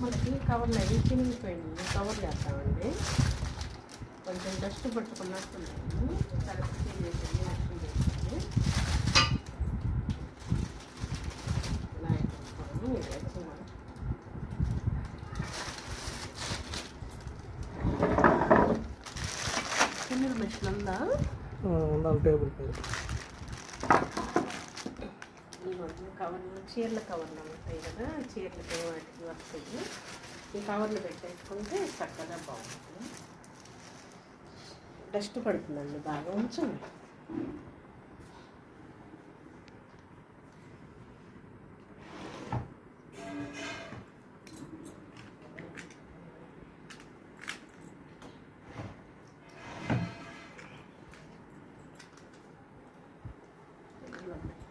బొమ్మలకి కవర్లు అవి చినిగిపోయింది కవర్ చేస్తామండి. కొంచెం డస్ట్ పట్టుకున్నట్టున్నాము కరెక్ట్ క్లీన్ చేసేది క్లీన్ చేసేది ఇలా అయిపోతాము ఇది వచ్చి చిన్న మెషిన్ ఉందా? నాలుగు టేబుల్ పైన ఈ మాత్రం కవర్లు చీరల కవర్లు ఉంటాయి కదా చీరలకి వాటికి వస్తాయి ఈ కవర్లు పెట్టేసుకుంటే చక్కగా బాగుంటుంది. డస్ట్ పడుతుందండి బాగా ఉంచండి. Thank